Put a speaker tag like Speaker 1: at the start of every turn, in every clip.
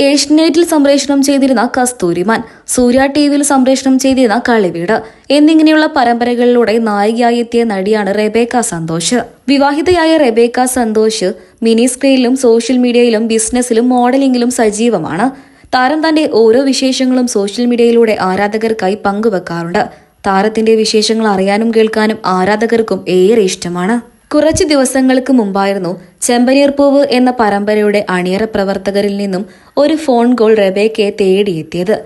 Speaker 1: ഏഷ്യനെറ്റിൽ സംപ്രേഷണം ചെയ്തിരുന്ന കസ്തൂരിമാൻ സൂര്യ ടി വിയിൽ സംപ്രേഷണം ചെയ്തിരുന്ന കളിവീട് എന്നിങ്ങനെയുള്ള പരമ്പരകളിലൂടെ നായികയായി എത്തിയ നടിയാണ് റെബേക്ക സന്തോഷ്. വിവാഹിതയായ റെബേക്ക സന്തോഷ് മിനി സ്ക്രീനിലും സോഷ്യൽ മീഡിയയിലും ബിസിനസ്സിലും മോഡലിംഗിലും സജീവമാണ്. താരം തന്റെ ഓരോ വിശേഷങ്ങളും സോഷ്യൽ മീഡിയയിലൂടെ ആരാധകർക്കായി പങ്കുവെക്കാറുണ്ട്. താരത്തിന്റെ വിശേഷങ്ങൾ അറിയാനും കേൾക്കാനും ആരാധകർക്കും ഏറെ ഇഷ്ടമാണ്. കുറച്ച് ദിവസങ്ങൾക്ക് മുമ്പായിരുന്നു ചെമ്പനീർപ്പൂവ് എന്ന പരമ്പരയുടെ അണിയറ പ്രവർത്തകരിൽ നിന്നും ഒരു ഫോൺ കോൾ റെബേക്കയെ തേടിയെത്തിയത്.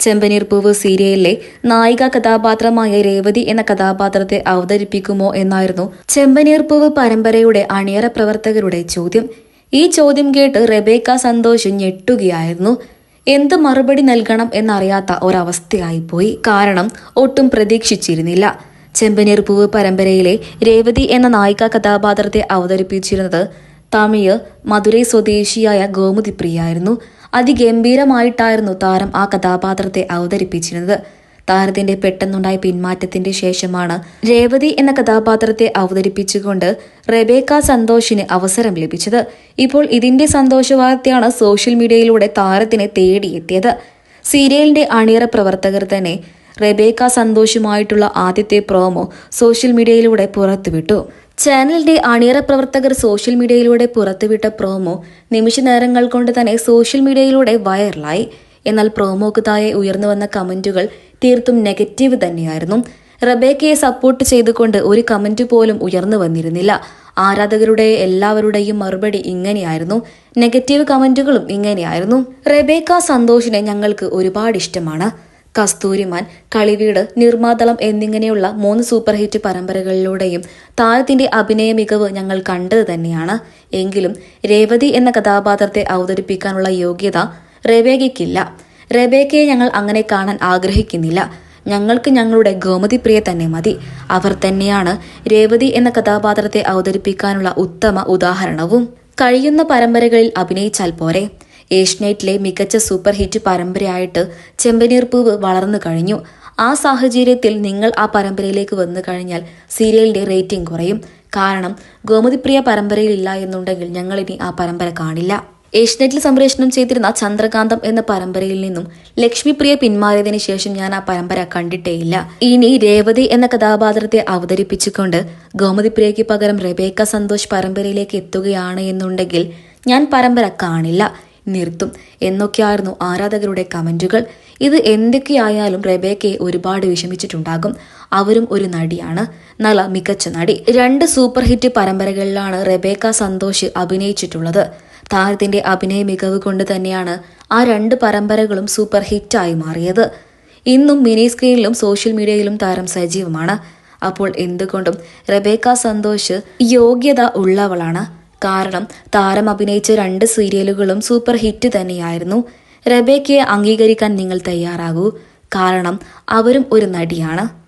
Speaker 1: ചെമ്പനീർപ്പൂവ് സീരിയലിലെ നായിക കഥാപാത്രമായ രേവതി എന്ന കഥാപാത്രത്തെ അവതരിപ്പിക്കുമോ എന്നായിരുന്നു ചെമ്പനീർപ്പൂവ് പരമ്പരയുടെ അണിയറ പ്രവർത്തകരുടെ ചോദ്യം. ഈ ചോദ്യം കേട്ട് റെബേക്ക സന്തോഷ് ഞെട്ടുകയായിരുന്നു. എന്ത് മറുപടി നൽകണം എന്നറിയാത്ത ഒരവസ്ഥയായിപ്പോയി കാരണം ഒട്ടും പ്രതീക്ഷിച്ചിരുന്നില്ല. ചെമ്പനീർ പൂവ് പരമ്പരയിലെ രേവതി എന്ന നായിക കഥാപാത്രത്തെ അവതരിപ്പിച്ചിരുന്നത് തമിഴ് മധുരൈ സ്വദേശിയായ ഗോമുതി പ്രിയായിരുന്നു അതിഗംഭീരമായിട്ടായിരുന്നു താരം ആ കഥാപാത്രത്തെ അവതരിപ്പിച്ചിരുന്നത്. താരത്തിന്റെ പെട്ടെന്നുണ്ടായ പിന്മാറ്റത്തിന്റെ ശേഷമാണ് രേവതി എന്ന കഥാപാത്രത്തെ അവതരിപ്പിച്ചുകൊണ്ട് റെബേക്ക സന്തോഷിന് അവസരം ലഭിച്ചത്. ഇപ്പോൾ ഇതിന്റെ സന്തോഷവാർത്തയാണ് സോഷ്യൽ മീഡിയയിലൂടെ താരത്തിനെ തേടിയെത്തിയത്. സീരിയലിന്റെ അണിയറ പ്രവർത്തകർ തന്നെ റെബേക്ക സന്തോഷുമായിട്ടുള്ള ആദ്യത്തെ പ്രോമോ സോഷ്യൽ മീഡിയയിലൂടെ പുറത്തുവിട്ടു. ചാനലിന്റെ അണിയറ പ്രവർത്തകർ സോഷ്യൽ മീഡിയയിലൂടെ പുറത്തുവിട്ട പ്രോമോ നിമിഷ നേരങ്ങൾ കൊണ്ട് തന്നെ സോഷ്യൽ മീഡിയയിലൂടെ വൈറലായി എന്നാൽ പ്രോമോക്ക് താഴെ ഉയർന്നു വന്ന കമന്റുകൾ തീർത്തും നെഗറ്റീവ് തന്നെയായിരുന്നു. റബേക്കയെ സപ്പോർട്ട് ചെയ്തുകൊണ്ട് ഒരു കമന്റ് പോലും ഉയർന്നു വന്നിരുന്നില്ല. ആരാധകരുടെ എല്ലാവരുടെയും മറുപടി ഇങ്ങനെയായിരുന്നു. നെഗറ്റീവ് കമന്റുകളും ഇങ്ങനെയായിരുന്നു. റബേക്ക സന്തോഷിനെ ഞങ്ങൾക്ക് ഒരുപാട് ഇഷ്ടമാണ്. കസ്തൂരിമാൻ കളിവീട് നിർമാതളം എന്നിങ്ങനെയുള്ള മൂന്ന് സൂപ്പർ ഹിറ്റ് പരമ്പരകളിലൂടെയും താരത്തിന്റെ അഭിനയ മികവ് ഞങ്ങൾ കണ്ടത് തന്നെയാണ്. എങ്കിലും രേവതി എന്ന കഥാപാത്രത്തെ അവതരിപ്പിക്കാനുള്ള യോഗ്യത റെബേക്കയ്ക്കില്ല റെബേക്കയെ ഞങ്ങൾ അങ്ങനെ കാണാൻ ആഗ്രഹിക്കുന്നില്ല. ഞങ്ങൾക്ക് ഞങ്ങളുടെ ഗോമതി പ്രിയ തന്നെ മതി. അവർ തന്നെയാണ് രേവതി എന്ന കഥാപാത്രത്തെ അവതരിപ്പിക്കാനുള്ള ഉത്തമ ഉദാഹരണവും. കഴിയുന്ന പരമ്പരകളിൽ അഭിനയിച്ചാൽ പോരെ. ഏഷ്യനെറ്റിലെ മികച്ച സൂപ്പർ ഹിറ്റ് പരമ്പരയായിട്ട് ചെമ്പനീർ പൂവ് വളർന്നു കഴിഞ്ഞു. ആ സാഹചര്യത്തിൽ നിങ്ങൾ ആ പരമ്പരയിലേക്ക് വന്നു കഴിഞ്ഞാൽ സീരിയലിന്റെ റേറ്റിംഗ് കുറയും. കാരണം ഗോമതിപ്രിയ പരമ്പരയിലില്ല എന്നുണ്ടെങ്കിൽ ഞങ്ങളിനി ആ പരമ്പര കാണില്ല. ഏഷ്യനെറ്റിൽ സംപ്രേഷണം ചെയ്തിരുന്ന ചന്ദ്രകാന്തം എന്ന പരമ്പരയിൽ നിന്നും ലക്ഷ്മിപ്രിയ പിന്മാറിയതിനു ശേഷം ഞാൻ ആ പരമ്പര കണ്ടിട്ടേയില്ല. ഇനി രേവതി എന്ന കഥാപാത്രത്തെ അവതരിപ്പിച്ചുകൊണ്ട് ഗോമതിപ്രിയയ്ക്ക് പകരം റെബേക്ക സന്തോഷ് പരമ്പരയിലേക്ക് എത്തുകയാണ് എന്നുണ്ടെങ്കിൽ ഞാൻ പരമ്പര കാണില്ല. നിർത്തും. എന്നൊക്കെയായിരുന്നു ആരാധകരുടെ കമന്റുകൾ. ഇത് എന്തൊക്കെയായാലും റെബേക്കയെ ഒരുപാട് വിഷമിച്ചിട്ടുണ്ടാകും. അവരും ഒരു നടിയാണ്. നല്ല മികച്ച നടി. രണ്ട് സൂപ്പർ ഹിറ്റ് പരമ്പരകളിലാണ് റെബേക്ക സന്തോഷ് അഭിനയിച്ചിട്ടുള്ളത്. താരത്തിന്റെ അഭിനയ മികവ് കൊണ്ട് തന്നെയാണ് ആ രണ്ട് പരമ്പരകളും സൂപ്പർ ഹിറ്റായി മാറിയത്. ഇന്നും മിനി സ്ക്രീനിലും സോഷ്യൽ മീഡിയയിലും താരം സജീവമാണ്. അപ്പോൾ എന്തുകൊണ്ടും റബേക്ക സന്തോഷ് യോഗ്യത ഉള്ളവളാണ്. കാരണം താരം അഭിനയിച്ച രണ്ട് സീരിയലുകളും സൂപ്പർ ഹിറ്റ് തന്നെയായിരുന്നു. റബേക്കയെ അംഗീകരിക്കാൻ നിങ്ങൾ തയ്യാറാകൂ. കാരണം അവരും ഒരു നടിയാണ്.